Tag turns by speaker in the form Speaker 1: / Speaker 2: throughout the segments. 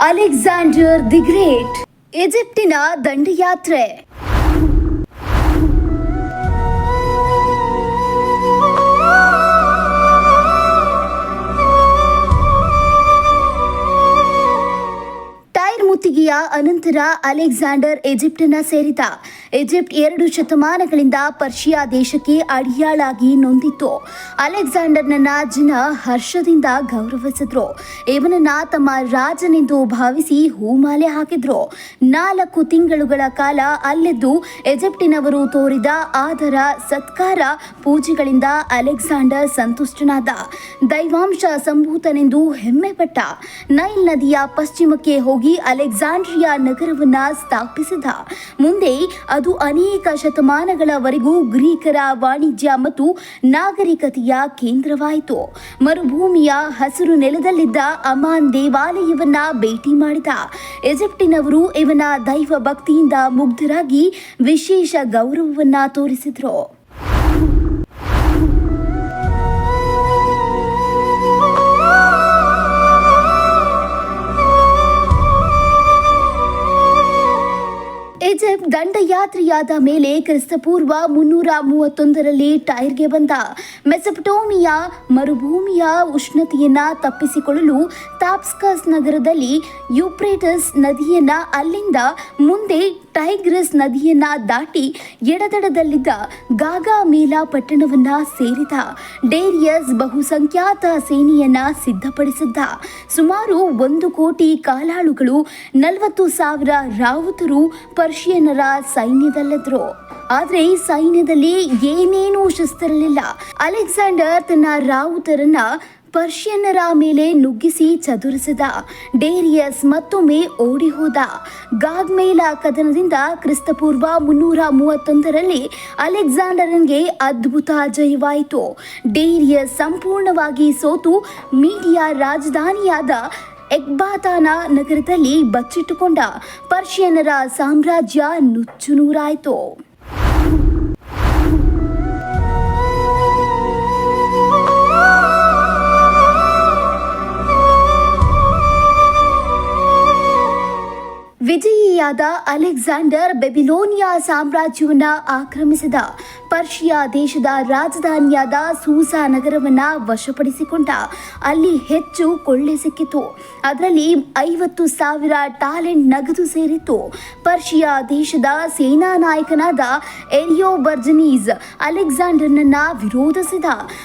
Speaker 1: Alexander the great ಈಜಿಪ್ಟಿನ ದಂಡಯಾತ್ರೆ tyre ಅನಂತರ Alexander ಈಜಿಪ್ಟನ್ನ ಸೇರಿದ. ಈಜಿಪ್ಟ್ ಎರಡು ಶತಮಾನಗಳಿಂದ ಪರ್ಷಿಯಾ ದೇಶಕ್ಕೆ ಅಡಿಯಾಳಾಗಿ ನೊಂದಿತ್ತು. ಅಲೆಕ್ಸಾಂಡರ್ನನ್ನ ಜನ ಹರ್ಷದಿಂದ ಗೌರವಿಸಿದ್ರು. ಇವನನ್ನ ತಮ್ಮ ರಾಜನೆಂದು ಭಾವಿಸಿ ಹೂಮಾಲೆ ಹಾಕಿದ್ರು. ನಾಲ್ಕು ತಿಂಗಳುಗಳ ಕಾಲ ಅಲ್ಲಿದ್ದು ಈಜಿಪ್ಟಿನವರು ತೋರಿದ ಆದರ ಸತ್ಕಾರ ಪೂಜೆಗಳಿಂದ ಅಲೆಕ್ಸಾಂಡರ್ ಸಂತುಷ್ಟನಾದ. ದೈವಾಂಶ ಸಂಭೂತನೆಂದು ಹೆಮ್ಮೆಪಟ್ಟ. ನೈಲ್ ನದಿಯ ಪಶ್ಚಿಮಕ್ಕೆ ಹೋಗಿ ಅಲೆಕ್ಸಾಂಡ್ರಿಯಾ ನಗರವನ್ನ ಸ್ಥಾಪಿಸಿದ. ಮುಂದೆ ಅದು ಅನೇಕ ಶತಮಾನಗಳವರೆಗೂ ಗ್ರೀಕರ ವಾಣಿಜ್ಯ ಮತ್ತು ನಾಗರಿಕತೆಯ ಕೇಂದ್ರವಾಯಿತು. ಮರುಭೂಮಿಯ ಹಸಿರು ನೆಲದಲ್ಲಿದ್ದ ಅಮಾನ್ ದೇವಾಲಯವನ್ನ ಭೇಟಿ ಮಾಡಿದ. ಈಜಿಪ್ಟಿನವರು ಇವನ ದೈವ ಭಕ್ತಿಯಿಂದ ಮುಗ್ಧರಾಗಿ ವಿಶೇಷ ಗೌರವವನ್ನ ತೋರಿಸಿದ್ರು. ದಂಡಯಾತ್ರೆಯಾದ ಮೇಲೆ ಕ್ರಿಸ್ತಪೂರ್ವ ಮುನ್ನೂರ ಮೂವತ್ತೊಂದರಲ್ಲಿ ಟೈರ್ಗೆ ಬಂದ ಮೆಸಪಟೋಮಿಯಾ ಮರುಭೂಮಿಯ ಉಷ್ಣತೆಯನ್ನು ತಪ್ಪಿಸಿಕೊಳ್ಳಲು ತಾಪ್ಸ್ಕಸ್ ನಗರದಲ್ಲಿ ಯುಪ್ರೇಟಸ್ ನದಿಯನ್ನ ಅಲ್ಲಿಂದ ಮುಂದೆ ಟೈಗ್ರಸ್ ನದಿಯನ್ನ ದಾಟಿ ಎಡದಡದಲ್ಲಿದ್ದ ಗಾಗಾ ಮೇಲಾ ಪಟ್ಟಣವನ್ನ ಸೇರಿದ ಡೇರಿಯಸ್ ಬಹುಸಂಖ್ಯಾತ ಸೇನೆಯನ್ನ ಸಿದ್ಧಪಡಿಸಿದ್ದ ಸುಮಾರು ಒಂದು ಕೋಟಿ ಕಾಲಾಳುಗಳು ನಲವತ್ತು ಸಾವಿರ ರಾವುತರು ಪರ್ಷಿಯನರ ಸೈನ್ಯದಲ್ಲಿದ್ದರು ಆದರೆ ಸೈನ್ಯದಲ್ಲಿ ಏನೇನೂ ಶಸ್ತ್ರಲಿಲ್ಲ. ಅಲೆಕ್ಸಾಂಡರ್ ತನ್ನ ರಾವುತರನ್ನ ಪರ್ಷಿಯನ್ನರ ಮೇಲೆ ನುಗ್ಗಿಸಿ ಚದುರಿಸಿದ ಡೇರಿಯಸ್ ಮತ್ತೊಮ್ಮೆ ಓಡಿ ಹೋದ ಗಾಗ್ಮೇಲ ಕದನದಿಂದ ಕ್ರಿಸ್ತಪೂರ್ವ ಮುನ್ನೂರ ಮೂವತ್ತೊಂದರಲ್ಲಿ ಅಲೆಕ್ಸಾಂಡರನ್ಗೆ ಅದ್ಭುತ ಜಯವಾಯಿತು. ಡೇರಿಯಸ್ ಸಂಪೂರ್ಣವಾಗಿ ಸೋತು. ಮೀಡಿಯಾ ರಾಜಧಾನಿಯಾದ ಎಕ್ಬಾತಾನ ನಗರದಲ್ಲಿ ಬಚ್ಚಿಟ್ಟುಕೊಂಡ ಪರ್ಷಿಯನ್ನರ ಸಾಮ್ರಾಜ್ಯ ನುಚ್ಚುನೂರಾಯಿತು ವಿಜಯಿಯಾದ ಅಲೆಕ್ಸಾಂಡರ್ ಬೆಬಿಲೋನಿಯಾ ಸಾಮ್ರಾಜ್ಯವನ್ನ ಆಕ್ರಮಿಸಿದ. ಪರ್ಷಿಯಾ ದೇಶದ ರಾಜಧಾನಿಯಾದ ಸೂಸಾ ನಗರವನ್ನ ವಶಪಡಿಸಿಕೊಂಡ. ಅಲ್ಲಿ ಹೆಚ್ಚು ಕೊಳ್ಳೆ ಸಿಕ್ಕಿತು. ಅದರಲ್ಲಿ ಐವತ್ತು ಸಾವಿರ ಟ್ಯಾಲೆಂಟ್ ನಗದು ಸೇರಿತ್ತು. ಪರ್ಷಿಯಾ ದೇಶದ ಸೇನಾ ನಾಯಕನಾದ ಎರಿಯೋ ಬರ್ಜನೀಸ್ ಅಲೆಕ್ಸಾಂಡರ್ನನ್ನ ವಿರೋಧಿಸಿದ.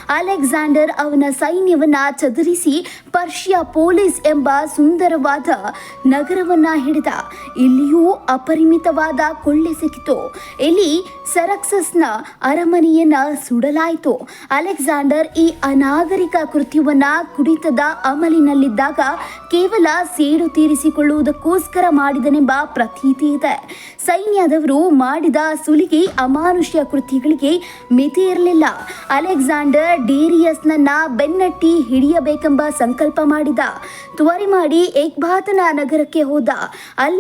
Speaker 1: ಅಲೆಕ್ಸಾಂಡರ್ ಅವನ ಸೈನ್ಯವನ್ನ ಚದುರಿಸಿ ಪರ್ಷಿಯಾ ಪೊಲೀಸ್ ಎಂಬ ಸುಂದರವಾದ ನಗರವನ್ನ ಹಿಡಿದ. ಇಲ್ಲಿಯೂ ಅಪರಿಮಿತವಾದ ಕೊಳ್ಳೆ ಸಿಕ್ಕಿತು. ಇಲ್ಲಿ ಸರಕ್ಸಸ್ನ ಅರಮನೆಯನ್ನ ಸುಡಲಾಯಿತು. ಅಲೆಕ್ಸಾಂಡರ್ ಈ ಅನಾಗರಿಕ ಕೃತ್ಯವನ್ನ ಕುಡಿತದ ಅಮಲಿನಲ್ಲಿದ್ದಾಗ ಕೇವಲ ಸೇಡು ತೀರಿಸಿಕೊಳ್ಳುವುದಕ್ಕೋಸ್ಕರ ಮಾಡಿದನೆಂಬ ಪ್ರತೀತಿ ಇದೆ. ಸೈನ್ಯದವರು ಮಾಡಿದ ಸುಲಿಗೆ ಅಮಾನುಷ್ಯ ಕೃತ್ಯಗಳಿಗೆ ಮಿತಿ ಇರಲಿಲ್ಲ. ಅಲೆಕ್ಸಾಂಡರ್ ಡೇರಿಯಸ್ನನ್ನ ಬೆನ್ನಟ್ಟಿ ಹಿಡಿಯಬೇಕೆಂಬ ಸಂಕಲ್ಪ ಮಾಡಿದ. ತ್ವರೆ ಮಾಡಿ ಏಕ್ಭಾತನ ನಗರಕ್ಕೆ ಹೋದ.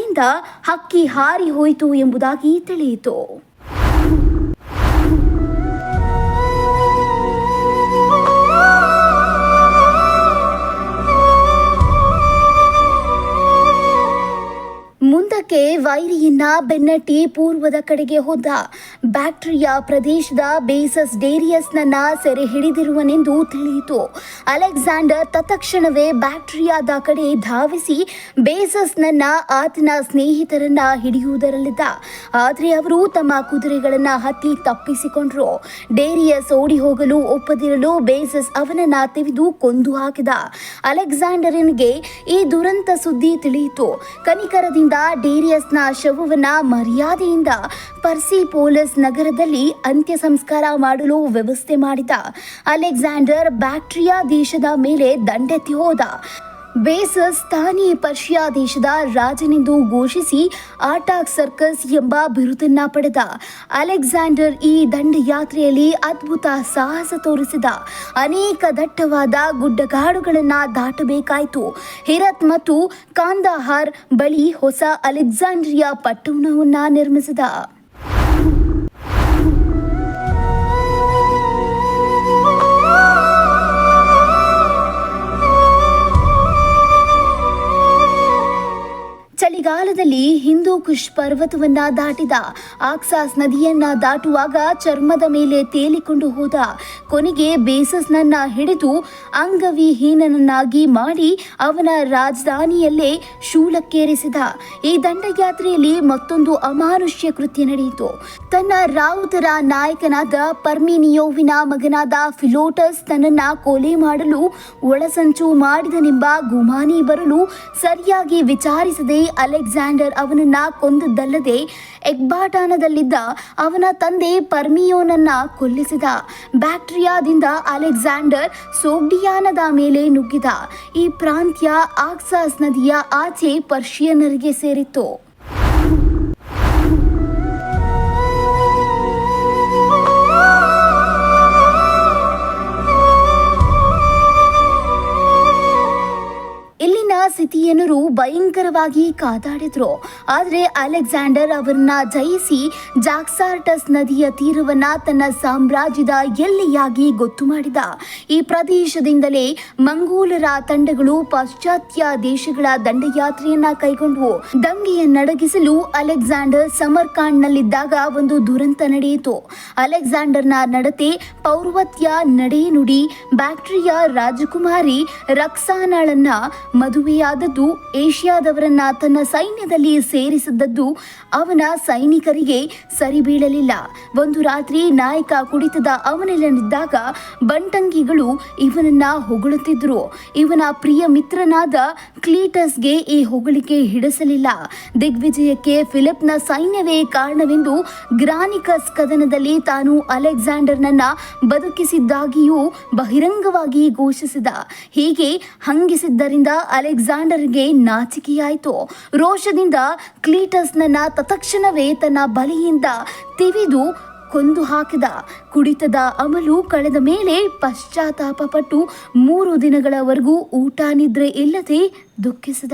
Speaker 1: ಅಲ್ಲಿಂದ ಹಕ್ಕಿ ಹಾರಿ ಹೋಯಿತು ಎಂಬುದಾಗಿ ತಿಳಿಯಿತು. ವೈರಿಯನ್ನ ಬೆನ್ನಟ್ಟಿ ಪೂರ್ವದ ಕಡೆಗೆ ಹೋದ. ಬ್ಯಾಕ್ಟೀರಿಯಾ ಪ್ರದೇಶದ ಬೇಸಸ್ ಡೇರಿಯಸ್ನನ್ನ ಸೆರೆ ಹಿಡಿದಿರುವನೆಂದು ತಿಳಿಯಿತು. ಅಲೆಕ್ಸಾಂಡರ್ ತತ್ಕ್ಷಣವೇ ಬ್ಯಾಕ್ಟೀರಿಯಾದ ಕಡೆ ಧಾವಿಸಿ ಬೇಸಸ್ನನ್ನ ಆತನ ಸ್ನೇಹಿತರನ್ನ ಹಿಡಿಯುವುದರಲ್ಲಿದ್ದ. ಆದರೆ ಅವರು ತಮ್ಮ ಕುದುರೆಗಳನ್ನ ಹತ್ತಿ ತಪ್ಪಿಸಿಕೊಂಡ್ರು. ಡೇರಿಯಸ್ ಓಡಿ ಹೋಗಲು ಒಪ್ಪದಿರಲು ಬೇಸಸ್ ಅವನನ್ನ ತೆಗೆದು ಕೊಂದು ಹಾಕಿದ. ಅಲೆಕ್ಸಾಂಡರನ್ಗೆ ಈ ದುರಂತ ಸುದ್ದಿ ತಿಳಿಯಿತು. ಕನಿಕರದಿಂದ ಡೇರಿಯಸ್ನ ಶವವನ್ನ ಮರ್ಯಾದೆಯಿಂದ ಪರ್ಸಿ ಪರ್ಸಿಪೋಲಸ್ ನಗರದಲ್ಲಿ ಅಂತ್ಯ ಸಂಸ್ಕಾರ ಮಾಡಲು ವ್ಯವಸ್ಥೆ ಮಾಡಿದ. ಅಲೆಕ್ಸಾಂಡರ್ ಬ್ಯಾಕ್ಟ್ರಿಯಾ ದೇಶದ ಮೇಲೆ ದಂಡೆತ್ತಿ ಹೋದ. ಬೇಸಸ್ ಸ್ಥಾನೀಯ ಪರ್ಷಿಯಾ ದೇಶದ ರಾಜನೆಂದು ಘೋಷಿಸಿ ಆಟಾಕ್ ಸರ್ಕಸ್ ಎಂಬ ಬಿರುದನ್ನ ಪಡೆದ. ಅಲೆಕ್ಸಾಂಡರ್ ಈ ದಂಡಯಾತ್ರೆಯಲ್ಲಿ ಅದ್ಭುತ ಸಾಹಸ ತೋರಿಸಿದ. ಅನೇಕ ದಟ್ಟವಾದ ಗುಡ್ಡಗಾಡುಗಳನ್ನು ದಾಟಬೇಕಾಯಿತು. ಹಿರತ್ ಮತ್ತು ಕಾಂದಾಹಾರ್ ಬಳಿ ಹೊಸ ಅಲೆಕ್ಸಾಂಡ್ರಿಯಾ ಪಟ್ಟಣವನ್ನು ನಿರ್ಮಿಸಿದ. ಕುಶ್ ಪರ್ವತವನ್ನ ದಾಟಿದ ಆಕ್ಸಾಸ್ ನದಿಯನ್ನ ದಾಟುವಾಗ ಚರ್ಮದ ಮೇಲೆ ತೇಲಿಕೊಂಡು ಹೋದ ಕೊನೆಗೆ ಬೇಸಸ್ನನ್ನ ಹಿಡಿದು ಅಂಗವಿಹೀನನನ್ನಾಗಿ ಮಾಡಿ ಅವನ ರಾಜಧಾನಿಯಲ್ಲೇ ಶೂಲಕ್ಕೇರಿಸಿದ. ಈ ದಂಡಯಾತ್ರೆಯಲ್ಲಿ ಮತ್ತೊಂದು ಅಮಾನುಷ್ಯ ಕೃತ್ಯ ನಡೆಯಿತು. ತನ್ನ ರಾವುತರ ನಾಯಕನಾದ ಪರ್ಮಿನಿಯೋವಿನ ಮಗನಾದ ಫಿಲೋಟಸ್ ತನ್ನನ್ನ ಕೊಲೆ ಮಾಡಲು, ಒಳಸಂಚು ಮಾಡಿದನೆಂಬ ಗುಮಾನಿ ಬರಲು ಸರಿಯಾಗಿ ವಿಚಾರಿಸದೆ ಅಲೆಕ್ಸಾಂಡರ್ ಅವನನ್ನ ಕೊಂದದ್ದಲ್ಲದೆ ಎಗ್ಬಾಟಾನದಲ್ಲಿದ್ದ ಅವನ ತಂದೆ ಪರ್ಮಿಯೋನನ್ನ ಕೊಲ್ಲಿಸಿದ. ಬ್ಯಾಕ್ಟೀರಿಯಾದಿಂದ ಅಲೆಕ್ಸಾಂಡರ್ ಸೋಗ್ಡಿಯಾನದ ಮೇಲೆ ನುಗ್ಗಿದ. ಈ ಪ್ರಾಂತ್ಯ ಆಕ್ಸಾಸ್ ನದಿಯ ಆಚೆ ಪರ್ಷಿಯನ್ನರಿಗೆ ಸೇರಿತ್ತು. ಭಯಂಕರವಾಗಿ ಕಾದಾಡಿದ್ರು. ಆದರೆ ಅಲೆಕ್ಸಾಂಡರ್ ಅವರನ್ನ ಜಯಿಸಿ ಜಾಕ್ಸಾರ್ಟಸ್ ನದಿಯ ತೀರವನ್ನ ತನ್ನ ಸಾಮ್ರಾಜ್ಯದ ಎಲ್ಲೆಯಾಗಿ ಗೊತ್ತು ಮಾಡಿದ. ಈ ಪ್ರದೇಶದಿಂದಲೇ ಮಂಗೋಲರ ತಂಡಗಳು ಪಾಶ್ಚಾತ್ಯ ದೇಶಗಳ ದಂಡಯಾತ್ರೆಯನ್ನ ಕೈಗೊಂಡವು. ದಂಗೆಯನ್ನಡಗಿಸಲು ಅಲೆಕ್ಸಾಂಡರ್ ಸಮರ್ಕಾಂಡ್ನಲ್ಲಿದ್ದಾಗ ಒಂದು ದುರಂತ ನಡೆಯಿತು. ಅಲೆಕ್ಸಾಂಡರ್ನ ನಡತೆ ಪೌರ್ವತ್ಯ ನಡೆನುಡಿ ಬ್ಯಾಕ್ಟ್ರಿಯಾ ರಾಜಕುಮಾರಿ ರಕ್ಸಾನಾಳನ್ನ ಮದುವೆಯಾದದ್ದು ಏಷ್ಯಾದವರನ್ನ ತನ್ನ ಸೈನ್ಯದಲ್ಲಿ ಸೇರಿಸಿದ್ದದ್ದು ಅವನ ಸೈನಿಕರಿಗೆ ಸರಿಬೀಳಲಿಲ್ಲ. ಒಂದು ರಾತ್ರಿ ನಾಯಕ ಕುಡಿತದ ಅವನಲ್ಲಿದ್ದಾಗ ಬಂಟಂಗಿಗಳು ಇವನನ್ನ ಹೊಗಳುತ್ತಿದ್ರು. ಇವನ ಪ್ರಿಯ ಮಿತ್ರನಾದ ಕ್ಲೀಟಸ್ಗೆ ಈ ಹೊಗಳಿಕೆ ಹಿಡಿಸಲಿಲ್ಲ. ದಿಗ್ವಿಜಯಕ್ಕೆ ಫಿಲಿಪ್ನ ಸೈನ್ಯವೇ ಕಾರಣವೆಂದು ಗ್ರಾನಿಕಸ್ ಕದನದಲ್ಲಿ ತಾನು ಅಲೆಕ್ಸಾಂಡರ್ನನ್ನ ಬದುಕಿಸಿದ್ದಾಗಿಯೂ ಬಹಿರಂಗವಾಗಿ ಘೋಷಿಸಿದ. ಹೀಗೆ ಹಂಗಿಸಿದ್ದರಿಂದ ಅಲೆಕ್ಸಾಂಡರ್ಗೆ ನಾಚಿಕೆಯಾಯಿತು ರೋಷದಿಂದ ಕ್ಲೀಟಸ್ನನ್ನ ತತ್ಕ್ಷಣವೇ ತನ್ನ ಬಲಿಯಿಂದ ತಿವಿದು ಕೊಂದು ಹಾಕಿದ. ಕುಡಿತದ ಅಮಲು ಕಳೆದ ಮೇಲೆ ಪಶ್ಚಾತ್ತಾಪಪಟ್ಟು ಮೂರು ದಿನಗಳವರೆಗೂ ಊಟ ನಿದ್ರೆ ಇಲ್ಲದೆ ದುಃಖಿಸಿದ.